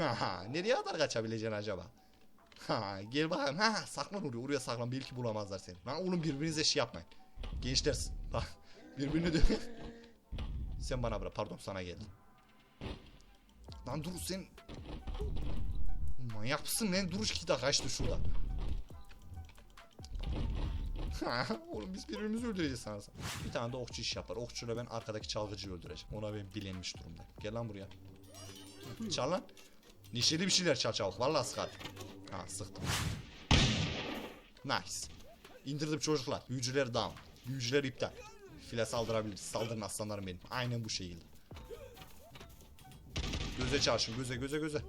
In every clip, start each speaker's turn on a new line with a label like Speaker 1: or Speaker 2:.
Speaker 1: Nereye kadar kaçabileceksin acaba? Ha, gel bakayım. Ha, saklan oraya. Oraya saklan. Belki bulamazlar seni. Lan oğlum birbirinize şey yapmayın. Gençler bak birbirini de Sen bana bırak. Pardon sana geldim. Lan dur sen Manyak mısın lan? Dur iki dakika kaçtı şurada. Ha, Oğlum biz birbirimizi öldüreceğiz sanırsam. Bir tane de okçu iş yapar. Okçuyla ben arkadaki çalgıcıyı öldüreceğim. Ona ben bilenmiş durumda. Gel lan buraya. Çal lan. Neşeli bir şeyler çal çabuk. Vallahi sıkar. Ha sıktım. Nice. İndirdim çocuklar. Büyücüler down. Büyücüler iptal. File saldırabiliriz. Saldırın aslanlarım benim. Aynen bu şekilde. Göze çarşın. Göze göze göze.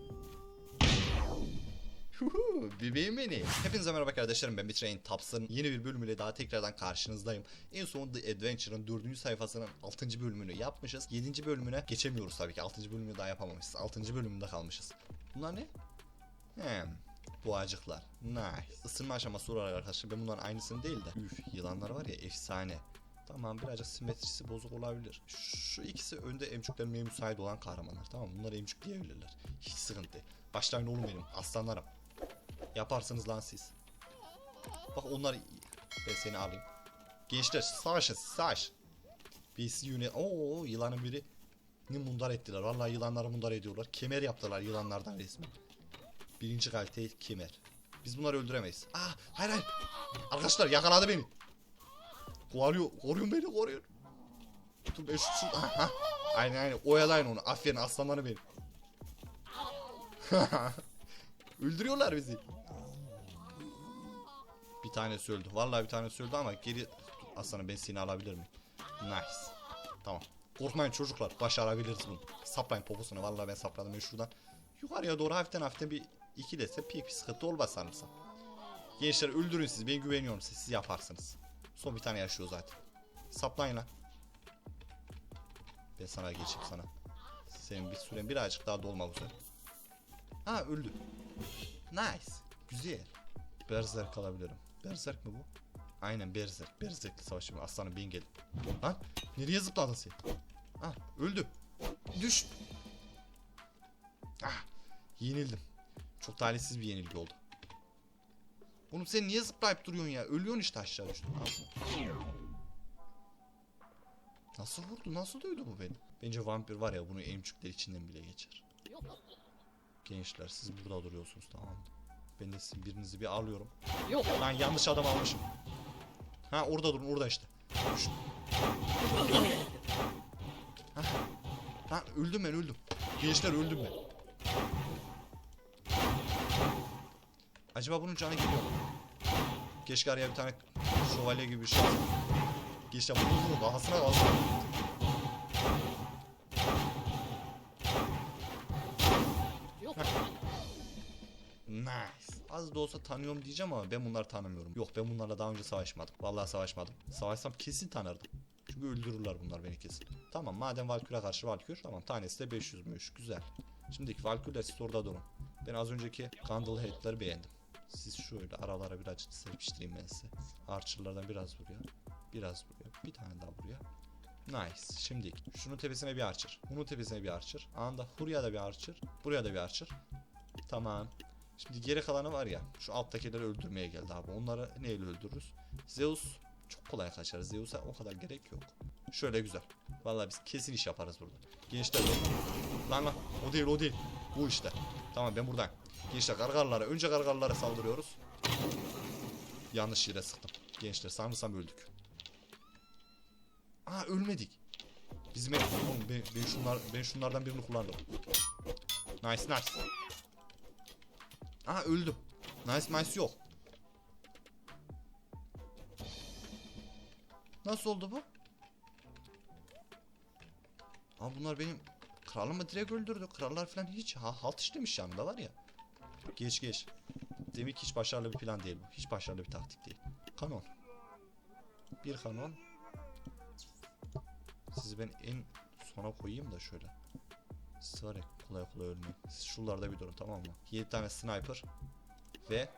Speaker 1: Bebeğim benim. Hepinize merhaba kardeşlerim ben Bitrain Taps'ın yeni bir bölümüyle daha tekrardan karşınızdayım. En son The Adventure'ın 4. sayfasının 6. bölümünü yapmışız. 7. bölümüne geçemiyoruz tabii ki. 6. bölümünü daha yapamamışız. 6. bölümünde kalmışız. Bunlar ne? Hem. Boğacıklar. Nice. Isınma aşaması olarak arkadaşlar ben bunların aynısını değil de. Üf yılanlar var ya efsane. Tamam birazcık simetrisi bozuk olabilir. Şu ikisi önde emcüklenmeye müsait olan kahramanlar. Tamam bunları emcükleyebilirler. Hiç sıkıntı. Başlayın oğlum benim aslanlarım. Yaparsınız lan siz. Bak onlar ben seni alayım. Gençler savaşın savaş. BC yine Oo yılanın biri ne mundar ettiler. Vallahi yılanları mundar ediyorlar. Kemer yaptılar yılanlardan resmen. Birinci kalite kemer. Biz bunları öldüremeyiz. Ah hayır hayır. Arkadaşlar yakaladı beni. Koruyor, koruyun beni koruyun. Dur ben şu aha. Aynen aynen oyalayın onu. Aferin aslanları benim. Öldürüyorlar bizi. Bir tanesi öldü. Vallahi bir tanesi öldü ama geri aslanım ben seni alabilir miyim? Nice. Tamam. Korkmayın çocuklar. Başarabiliriz bunu. Saplayın poposuna. Vallahi ben sapladım. Ben şuradan yukarıya doğru hafiften hafiften bir iki dese pek bir sıkıntı olmaz sanırsam. Gençler öldürün siz. Ben güveniyorum size. Siz yaparsınız. Son bir tane yaşıyor zaten. Saplayın lan. Ben sana geçeyim sana. Senin bir süren birazcık daha dolmak üzere. Ha öldü. Nice. Güzel. Berserk alabilirim. Berserk mi bu? Aynen Berserk. Berserk'li savaşım. Aslanım ben geldim. Lan nereye zıpladın sen? Ah öldü. Düş. Ah yenildim. Çok talihsiz bir yenilgi oldu. Oğlum sen niye zıplayıp duruyorsun ya? Ölüyorsun işte aşağı düştün. Nasıl vurdu? Nasıl duydu bu beni? Bence vampir var ya bunu emcükler içinden bile geçer. Gençler siz burada duruyorsunuz tamam mı? Ben de sizin birinizi bir alıyorum.
Speaker 2: Yok.
Speaker 1: Lan yanlış adam almışım. Ha orada durun orada işte. Şu- Ha. Lan öldüm ben öldüm. Gençler öldüm ben. Acaba bunun canı gidiyor mu? Keşke araya bir tane şövalye gibi bir şey. Gençler bunu vurun kafasına kalsın. Nice. Az da olsa tanıyorum diyeceğim ama ben bunları tanımıyorum. Yok ben bunlarla daha önce savaşmadım. Vallahi savaşmadım. Savaşsam kesin tanırdım. Çünkü öldürürler bunlar beni kesin. Tamam madem Valkür'e karşı Valkür. Tamam tanesi de 500'müş. Güzel. Şimdiki Valkür'le siz orada durun. Ben az önceki Candlehead'leri beğendim. Siz şöyle aralara birazcık serpiştireyim ben size. Archer'lardan biraz buraya. Biraz buraya. Bir tane daha buraya. Nice. Şimdi şunun tepesine bir archer. Bunun tepesine bir archer. Anda buraya da bir archer. Buraya da bir archer. Tamam. Şimdi geri kalanı var ya şu alttakileri öldürmeye geldi abi. Onları neyle öldürürüz? Zeus çok kolay kaçar. Zeus'a o kadar gerek yok. Şöyle güzel. Vallahi biz kesin iş yaparız burada. Gençler lan lan o değil o değil. Bu işte. Tamam ben buradayım. Gençler gargarlara önce gargarlara saldırıyoruz. Yanlış yere sıktım. Gençler sanırsam öldük. Aa ölmedik. Bizim oğlum ben, ben şunlar ben şunlardan birini kullandım. Nice nice. Aa öldüm. Nice nice yok. Nasıl oldu bu? Aa bunlar benim kralımı direkt öldürdü. Krallar falan hiç ha, halt işlemiş yanında var ya. Geç geç. Demek hiç başarılı bir plan değil bu. Hiç başarılı bir taktik değil. Kanon. Bir kanon. Sizi ben en sona koyayım da şöyle. Ya kolay kolay ölmeyin. Siz şuralarda bir durun tamam mı? 7 tane sniper ve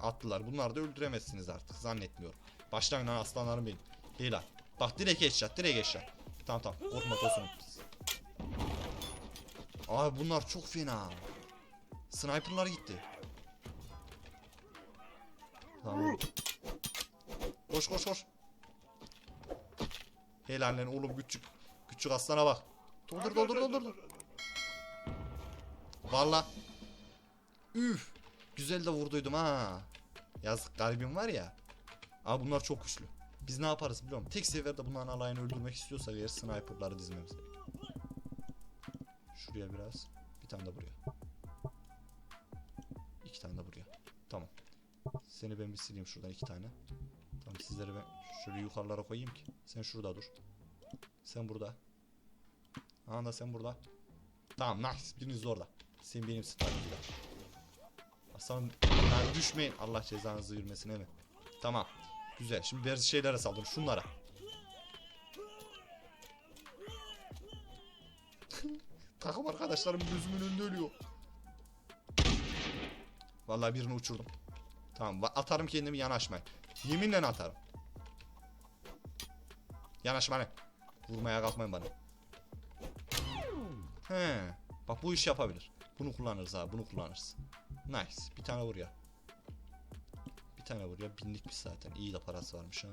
Speaker 1: attılar. Bunlar da öldüremezsiniz artık zannetmiyorum. Başlayın lan aslanlarım benim. Beyler. Bak direkt headshot direkt headshot. Tamam tamam korkma tosunum. Abi bunlar çok fena. Sniper'lar gitti. Tamam. Koş koş koş. Helal lan oğlum küçük. Küçük aslana bak. Doldur doldur doldur. Valla. Üf. Güzel de vurduydum ha. Yazık garibim var ya. Abi bunlar çok güçlü. Biz ne yaparız biliyor musun? Tek seferde bunların alayını öldürmek istiyorsak eğer sniperları dizmemiz. Şuraya biraz. Bir tane de buraya. İki tane de buraya. Tamam. Seni ben bir sileyim şuradan iki tane. Tamam sizleri ben şöyle yukarılara koyayım ki. Sen şurada dur. Sen burada. Anda sen burada. Tamam nice. Biriniz de orada. Sen benimsin. Aslanım düşmeyin. Allah cezanızı vermesin mi? Tamam. Güzel. Şimdi bazı şeylere saldırın. Şunlara. Takım arkadaşlarım gözümün önünde ölüyor. Vallahi birini uçurdum. Tamam atarım kendimi yanaşmayın. Yeminle atarım. Yanaşma lan. Vurmaya kalkmayın bana. He. Bak bu iş yapabilir. Bunu kullanırız abi bunu kullanırız. Nice. Bir tane vur ya. Bir tane vur ya. Binlik bir zaten. İyi de parası varmış ha.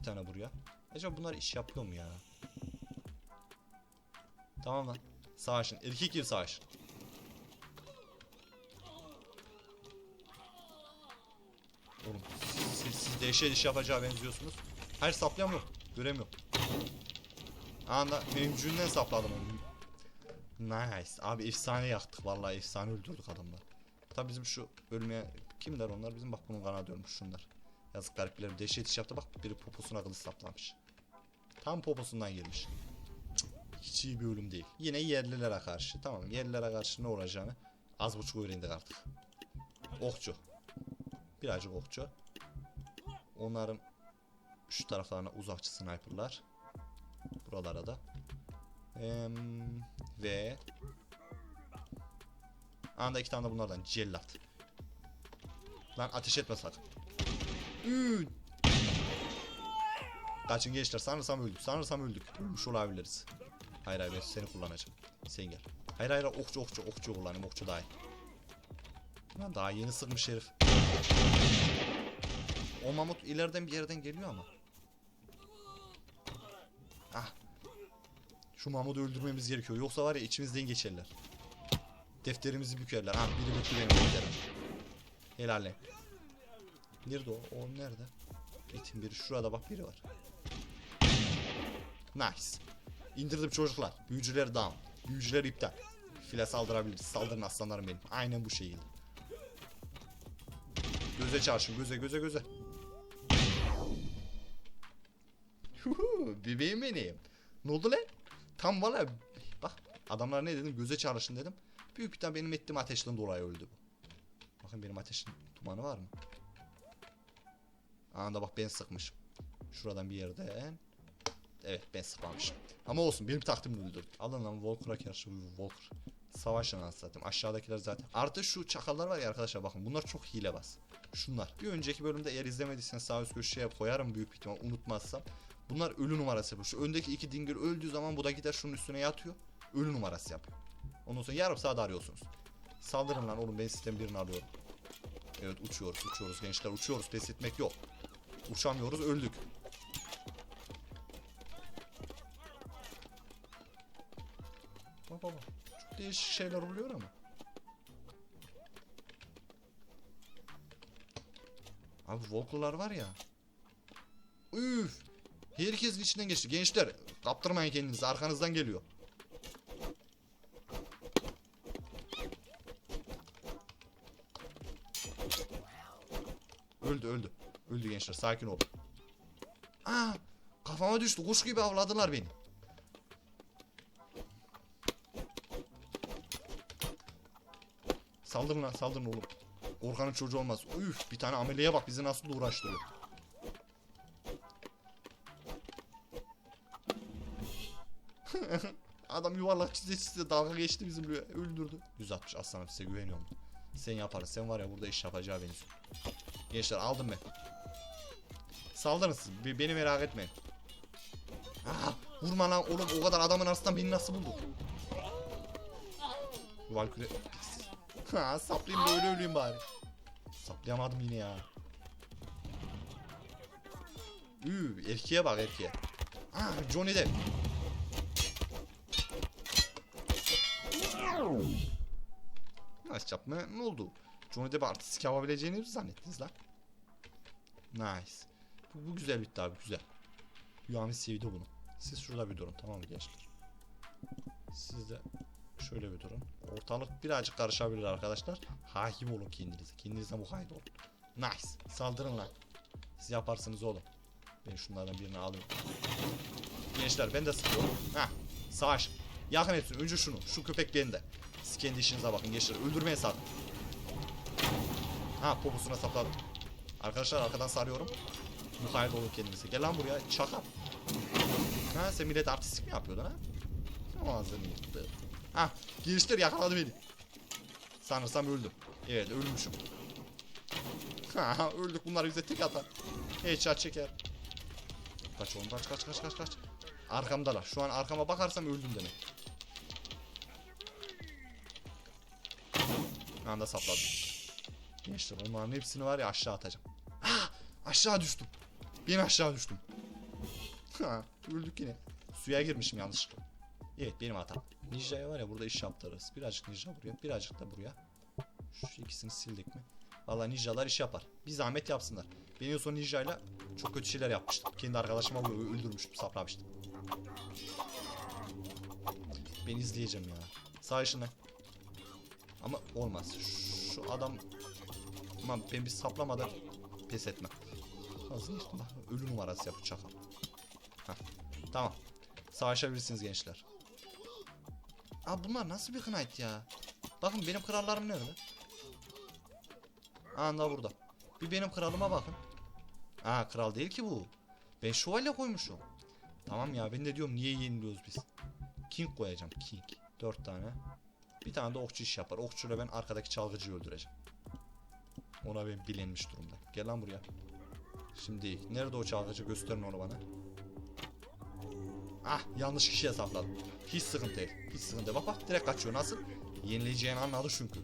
Speaker 1: Bir tane vur ya. Acaba bunlar iş yapıyor mu ya? Tamam lan. Savaşın. Erkek gibi savaşın. Oğlum siz, siz dehşet iş yapacağı benziyorsunuz. Hayır saplayam yok. Göremiyorum. Anda mevcudundan sapladım onu. Nice. Abi efsane yaktık vallahi efsane öldürdük adamlar. Tabi bizim şu ölmeye kimler onlar bizim bak bunun kanadı ölmüş şunlar. Yazık garipler dehşet iş yaptı bak biri poposuna kılıç saplamış. Tam poposundan girmiş. Hiç iyi bir ölüm değil. Yine yerlilere karşı tamam yerlilere karşı ne olacağını az buçuk öğrendik artık. Okçu. Birazcık okçu. Onların şu taraflarına uzakçı sniperlar. Buralara da. Em, ve Anda iki tane de bunlardan cellat. Lan ateş etme sakın. Kaçın gençler sanırsam öldük. Sanırsam öldük. Ölmüş olabiliriz. Hayır hayır ben seni kullanacağım. Sen gel. Hayır hayır okçu okçu okçu kullanayım okçu daha iyi. Lan daha yeni sıkmış herif. O mamut ileriden bir yerden geliyor ama. Ah. Şu mamutu öldürmemiz gerekiyor. Yoksa var ya içimizden geçerler. Defterimizi bükerler. Ha biri büktü benim defterim. Helal lan. Nerede o? O nerede? İtin biri. Şurada bak biri var. Nice. İndirdim çocuklar. Büyücüler down. Büyücüler iptal. File saldırabiliriz. Saldırın aslanlarım benim. Aynen bu şekilde. Göze çarşın. Göze göze göze. Bebeğim benim. Ne oldu lan? Tam valla bak adamlar ne dedim göze çağrışın dedim. Büyük bir tane benim ettiğim ateşten dolayı öldü bu. Bakın benim ateşin dumanı var mı? Anında bak ben sıkmışım. Şuradan bir yerden. Evet ben sıkmamışım. Ama olsun benim taktimle öldürdü. Alın lan Volker'a karşı Volker. Savaşın anasını. Aşağıdakiler zaten. Artı şu çakallar var ya arkadaşlar bakın bunlar çok hilebaz. Şunlar. Bir önceki bölümde eğer izlemediyseniz sağ üst köşeye koyarım büyük ihtimal unutmazsam. Bunlar ölü numarası yapıyor. Şu öndeki iki dingil öldüğü zaman bu da gider şunun üstüne yatıyor. Ölü numarası yapıyor. Ondan sonra yarım saat arıyorsunuz. Saldırın lan oğlum ben sistem birini arıyorum. Evet uçuyoruz uçuyoruz gençler uçuyoruz pes etmek yok. Uçamıyoruz öldük. Bak baba. Çok değişik şeyler oluyor ama. Abi Volklular var ya. Üf. Herkesin içinden geçti. Gençler kaptırmayın kendinizi arkanızdan geliyor. Öldü öldü. Öldü gençler sakin ol. Aa kafama düştü kuş gibi avladılar beni. Saldırın lan saldırın oğlum. Korkanın çocuğu olmaz. Üf bir tane ameliyeye bak bizi nasıl uğraştırıyor. Adam yuvarlak çize çize dalga geçti bizimle öldürdü. 160 aslanım size güveniyorum. Sen yaparız. Sen var ya burada iş yapacağı benziyor. Gençler aldım ben. Saldırın siz. Be- Beni merak etmeyin. Aa, vurma lan oğlum o kadar adamın arasından beni nasıl buldun? Şu Valkyrie... Ha saplayayım da öyle öleyim bari. Saplayamadım yine ya. Üü erkeğe bak erkeğe. Ah Johnny Depp. Nice yapma ne oldu? Johnny Depp artistik yapabileceğini zannettiniz lan? Nice. Bu, bu güzel bitti abi güzel. Yami sevdi bunu. Siz şurada bir durun tamam mı gençler? Siz de şöyle bir durun. Ortalık birazcık karışabilir arkadaşlar. Hakim olun kendinize. Kendinize mukayyet olun. Nice. Saldırın lan. Siz yaparsınız oğlum. Ben şunlardan birini alayım. Gençler ben de sıkıyorum. Heh. Savaş. Yakın etsin. Önce şunu. Şu köpek bende. Siz kendi işinize bakın gençler. Öldürmeye sakın. Ha poposuna sapladım. Arkadaşlar arkadan sarıyorum. Mukayyet olun kendinize. Gel lan buraya. Çakal. Ha sen millet artistik mi yapıyordun ha? Ağzını yırttı. Ha gençler yakaladı beni. Sanırsam öldüm. Evet ölmüşüm. Ha öldük bunlar bize tek atar. Headshot çeker. Kaç oğlum kaç kaç kaç kaç kaç. Arkamdalar. Şu an arkama bakarsam öldüm demek. Anda sapladım. Gençler onların hepsini var ya aşağı atacağım. Ah, aşağı düştüm. Ben aşağı düştüm. Ha, öldük yine. Suya girmişim yanlışlıkla. Evet benim hatam. Ninja'ya var ya burada iş yaptırırız. Birazcık ninja buraya, birazcık da buraya. Şu ikisini sildik mi? Vallahi ninjalar iş yapar. Bir zahmet yapsınlar. Ben en son ninjayla çok kötü şeyler yapmıştım. Kendi arkadaşıma öldürmüştüm, saplamıştım. Ben izleyeceğim ya. Sağ işine. Ama olmaz. Şu adam... Aman ben bir saplamadan pes etmem. Hazır ölü numarası yap çakal. Tamam. Savaşabilirsiniz gençler. Aa bunlar nasıl bir knight ya? Bakın benim krallarım nerede? Anda burada. Bir benim kralıma bakın. Aa kral değil ki bu. Ben şövalye koymuşum. Tamam ya ben de diyorum niye yeniliyoruz biz. King koyacağım king. Dört tane. Bir tane de okçu iş yapar. Okçuyla ben arkadaki çalgıcıyı öldüreceğim. Ona ben bilinmiş durumda. Gel lan buraya. Şimdi nerede o çalgıcı gösterin onu bana. Ah yanlış kişiye sapladım. Hiç sıkıntı değil. Hiç sıkıntı değil. Bak bak direkt kaçıyor. Nasıl? Yenileceğini anladı çünkü.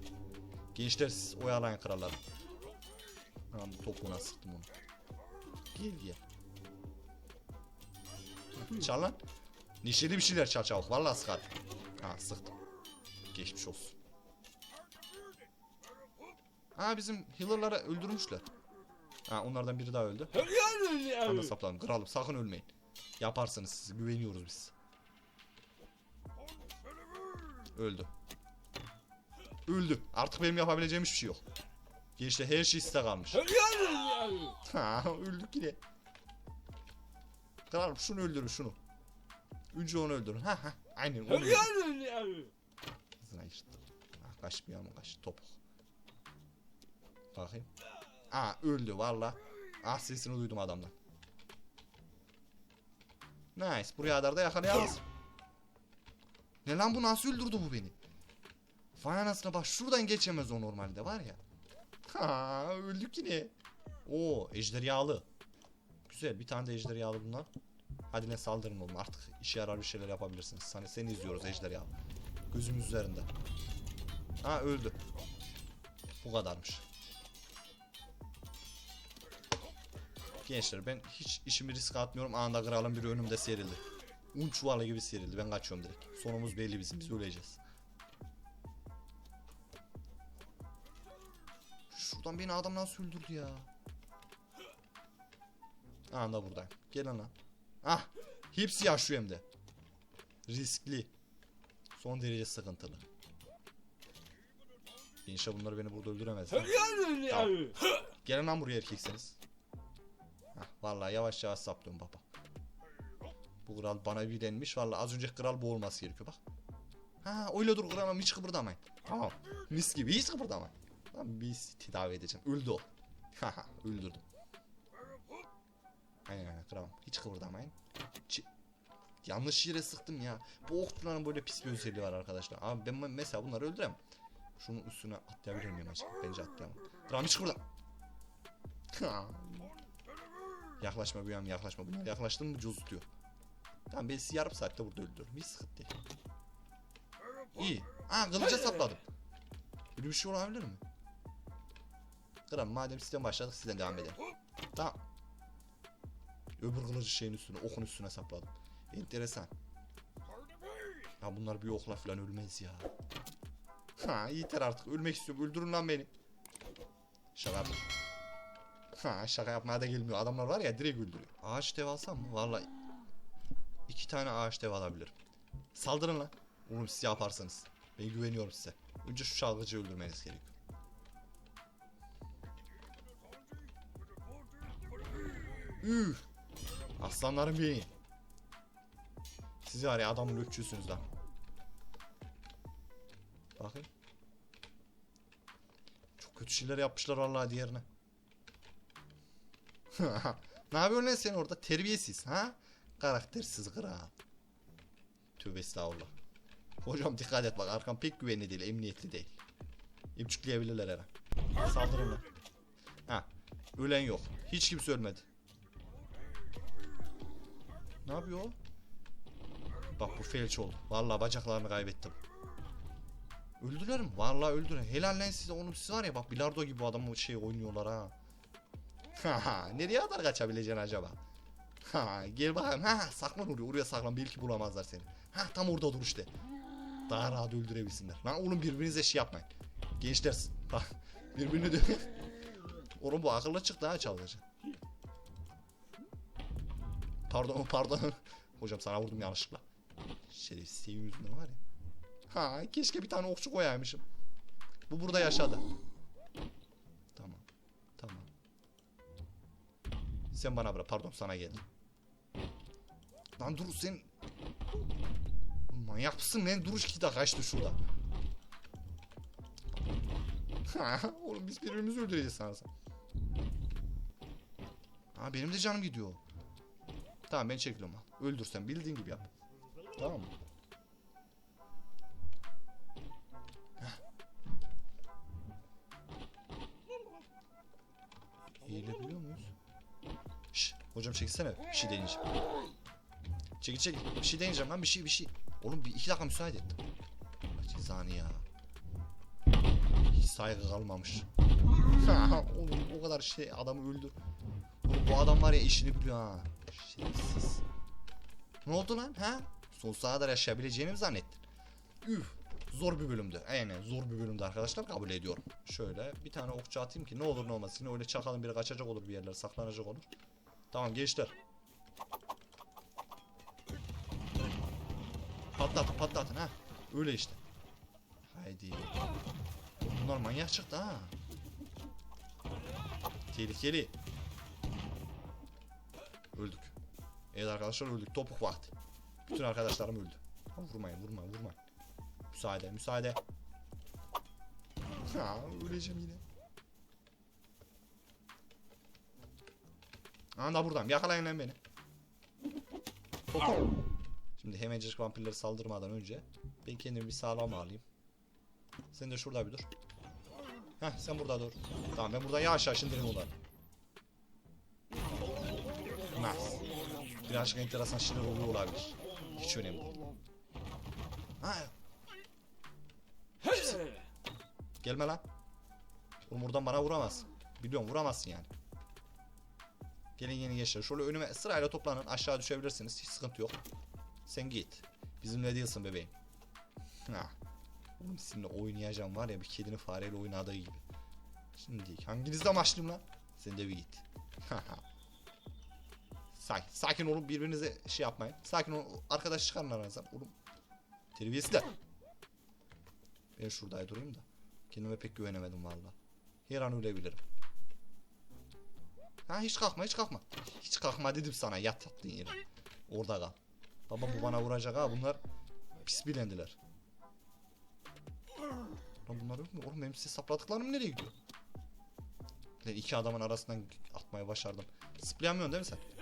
Speaker 1: Gençler siz oyalayın kralları. Tamam topuğuna sıktım onu. Gel gel. Çal lan. Neşeli bir şeyler çal çabuk. Vallahi sıkar. Ha sıktım. Geçmiş olsun. Ha bizim healer'ları öldürmüşler. Ha onlardan biri daha öldü. Ben de sapladım. Kralım sakın ölmeyin. Yaparsınız siz. Güveniyoruz biz. Öldü. Öldü. Artık benim yapabileceğim hiçbir şey yok. Gençler her şey size kalmış. Ha öldük yine. Kralım şunu öldürün şunu. Önce onu öldürün. Ha ha. Aynen onu öldürün. Ağzına yırttı. Ah kaçmıyor ama kaç. Topuk. Bakayım. Aa öldü valla. Ah sesini duydum adamdan. Nice. Buraya kadar da yakalayamaz. Ne lan bu nasıl öldürdü bu beni? Vay anasına bak şuradan geçemez o normalde var ya. Ha öldük yine. Oo ejderhalı. Güzel bir tane de ejderhalı bunlar. Hadi ne saldırın oğlum artık işe yarar bir şeyler yapabilirsiniz. Hani seni izliyoruz ejderhalı. Gözümüz üzerinde. Ha öldü. Bu kadarmış. Gençler ben hiç işimi riske atmıyorum. Anında kralın biri önümde serildi. Un çuvalı gibi serildi. Ben kaçıyorum direkt. Sonumuz belli bizim. Biz öleceğiz. Şuradan beni adam nasıl öldürdü ya? Anda buradayım. Gelin lan. Ah! Hepsi yaşıyor hem de. Riskli. Son derece sıkıntılı. İnşallah bunlar beni burada öldüremez. Tamam. Gelin lan buraya erkekseniz. Hah, vallahi yavaş yavaş saplıyorum baba. Bu kral bana bir denmiş. Vallahi az önce kral bu olması gerekiyor bak. Ha öyle dur kralım hiç kıpırdamayın. Tamam. Mis gibi hiç kıpırdamayın. Tamam biz tedavi edeceğim. Öldü o. Haha öldürdüm. Aynen aynen kralım. Hiç kıpırdamayın. Çi- Yanlış yere sıktım ya. Bu okçuların böyle pis bir özelliği var arkadaşlar. Abi ben mesela bunları öldüremem. Şunun üstüne atlayabilir miyim acaba? Bence atlayamam. Kralım hiç kıpırda. yaklaşma bu yan yaklaşma. Bunlar yaklaştın mı cozutuyor. Tamam ben sizi yarım saatte burada öldürürüm. Hiç sıkıntı değil. İyi. Aa kılıca sapladım. Böyle bir şey olabilir mi? Kral madem sizden başladık sizden devam edelim. Tamam. Öbür kılıcı şeyin üstüne, okun üstüne sapladım. Enteresan. Ya bunlar bir okla falan ölmez ya. Ha yeter artık ölmek istiyorum öldürün lan beni. Şaka yaptım. Ha şaka yapmaya da gelmiyor. Adamlar var ya direkt öldürüyor. Ağaç dev alsam mı? Vallahi iki tane ağaç dev alabilirim. Saldırın lan. Oğlum siz yaparsınız. Ben güveniyorum size. Önce şu çalgıcıyı öldürmeniz gerekiyor. Üf. Aslanlarım benim. Siz var ya adamın lökçüsünüz lan. Bakın. Çok kötü şeyler yapmışlar vallahi diğerine. ne yapıyorsun lan sen orada? Terbiyesiz ha? Karaktersiz kral. Tövbe estağfurullah. Hocam dikkat et bak arkam pek güvenli değil, emniyetli değil. İmçükleyebilirler her an. Saldırın lan. Ha. Ölen yok. Hiç kimse ölmedi. Ne yapıyor? Bak bu felç oldu. Vallahi bacaklarını kaybettim. Öldüler mi? Vallahi öldüler. Helal lan size oğlum siz var ya bak bilardo gibi adamı şey oynuyorlar ha. Ha nereye kadar kaçabileceksin acaba? Ha gel bakalım. Ha saklan oraya. Oraya saklan. Belki bulamazlar seni. Ha tam orada dur işte. Daha rahat öldürebilsinler. Lan oğlum birbirinize şey yapmayın. Gençler bak birbirini dö Oğlum bu akıllı çıktı ha çalgıcı. Pardon pardon. Hocam sana vurdum yanlışlıkla. Şerefsiz senin yüzünden var ya. Ha keşke bir tane okçu koyaymışım. Bu burada yaşadı. Tamam. Tamam. Sen bana bırak. Pardon sana geldim. Lan dur sen... Manyak mısın lan? Dur iki dakika kaçtı şurada. Ha, Oğlum biz birbirimizi öldüreceğiz sanırsam. Ha benim de canım gidiyor. Tamam ben çekiliyorum. Öldürsen bildiğin gibi yap. Tamam mı? Eğilebiliyor muyuz? Şş, hocam çekilsene. Bir şey deneyeceğim. Çekil çekil. Bir şey deneyeceğim lan bir şey bir şey. Oğlum bir iki dakika müsaade ettim. Allah cezanı ya. Hiç saygı kalmamış. Oğlum o kadar şey adamı öldür. Oğlum bu adam var ya işini biliyor ha. Şerefsiz. Ne oldu lan ha? Sonsuza kadar yaşayabileceğini mi zannettin? Üf. Zor bir bölümdü. Aynen zor bir bölümdü arkadaşlar kabul ediyorum. Şöyle bir tane okçu atayım ki ne olur ne olmaz. Yine öyle çakalın biri kaçacak olur bir yerler saklanacak olur. Tamam gençler. Patlatın patlatın ha. Öyle işte. Haydi. Bunlar manyak çıktı ha. Tehlikeli. Öldük. Evet arkadaşlar öldük. Topuk vakti. Bütün arkadaşlarım öldü. Ama vurmayın vurmayın vurmayın. Müsaade müsaade. Ha öleceğim yine. Anda buradayım. Yakalayın lan beni. Şimdi hemencik vampirleri saldırmadan önce ben kendimi bir sağlam alayım. Sen de şurada bir dur. Heh sen burada dur. Tamam ben buradan yavaş yavaş indirim onları. Nice. Birazcık enteresan şeyler oluyor olabilir. Hiç önemli değil. Ha. Gelme lan. Oğlum buradan bana vuramaz. Biliyorum vuramazsın yani. Gelin yeni gençler. Şöyle önüme sırayla toplanın. Aşağı düşebilirsiniz. Hiç sıkıntı yok. Sen git. Bizimle değilsin bebeğim. Ha. Oğlum seninle oynayacağım var ya bir kedinin fareyle oynadığı gibi. Şimdi hanginizle başlayayım lan? Sen de bir git. Sakin, sakin olun birbirinize şey yapmayın. Sakin olun arkadaş çıkarın aranızdan. Oğlum terbiyesizler. Ben şurada durayım da. Kendime pek güvenemedim valla. Her an ölebilirim. Ha hiç kalkma hiç kalkma. Hiç kalkma dedim sana yat yattığın yere. Orada kal. Baba bu bana vuracak ha bunlar pis bilendiler. Lan bunlar yok mu? Oğlum benim size sapladıklarım nereye gidiyor? Lan iki adamın arasından atmayı başardım. Zıplayamıyorsun değil mi sen?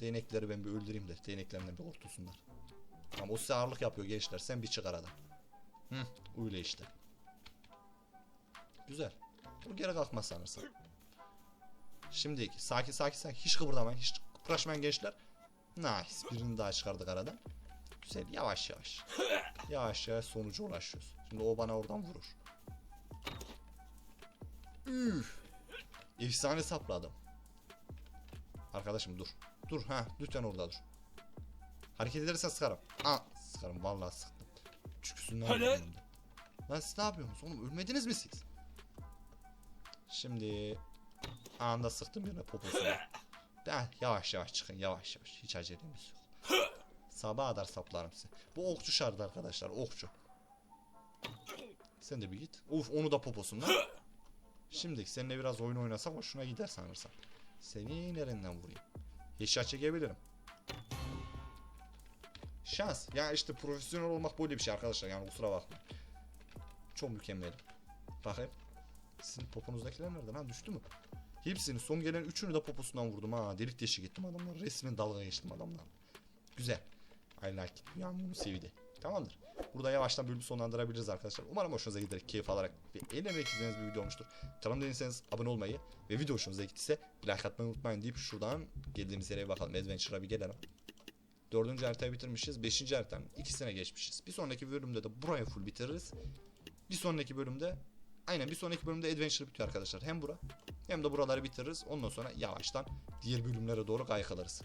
Speaker 1: Değnekleri ben bir öldüreyim de değneklerinden bir kurtulsunlar. Tamam o size ağırlık yapıyor gençler. Sen bir çık aradan. Hı öyle işte. Güzel. Bu geri kalkmaz sanırsam. Şimdi sakin sakin sakin. Hiç kıpırdamayın. Hiç kıpraşmayın gençler. Nice. Birini daha çıkardık aradan. Güzel yavaş yavaş. Yavaş yavaş sonuca ulaşıyoruz. Şimdi o bana oradan vurur. Üf. Efsane sapladım. Arkadaşım dur. Dur ha lütfen orada dur. Hareket edersen sıkarım. Aa sıkarım vallahi sıktım. Çüküsünden de. Lan siz ne yapıyorsunuz oğlum ölmediniz mi siz? Şimdi anında sıktım birine poposuna. Ben yavaş yavaş çıkın yavaş yavaş. Hiç acelemiz yok. Sabaha kadar saplarım size. Bu okçu şartı arkadaşlar okçu. Sen de bir git. Uf onu da poposundan. Şimdi seninle biraz oyun oynasak hoşuna gider sanırsam. Seni nereden vurayım? Headshot çekebilirim. Şans. Ya işte profesyonel olmak böyle bir şey arkadaşlar. Yani kusura bakmayın. Çok mükemmelim. Bakayım. Sizin poponuzdakiler nerede lan? Düştü mü? Hepsini son gelen üçünü de poposundan vurdum ha. Delik deşik ettim adamlar. Resmen dalga geçtim adamlar. Güzel. I like it. Dünyanın bunu sevdi. Tamamdır. Burada yavaştan bölümü sonlandırabiliriz arkadaşlar. Umarım hoşunuza gider, keyif alarak ve eğlenerek izlediğiniz bir video olmuştur. Kanalıma değilseniz abone olmayı ve video hoşunuza gittiyse like atmayı unutmayın deyip şuradan geldiğimiz yere bakalım. Adventure'a bir gelelim. Dördüncü haritayı bitirmişiz. Beşinci haritanın ikisine geçmişiz. Bir sonraki bölümde de burayı full bitiririz. Bir sonraki bölümde aynen bir sonraki bölümde Adventure bitiyor arkadaşlar. Hem bura hem de buraları bitiririz. Ondan sonra yavaştan diğer bölümlere doğru kaykılarız.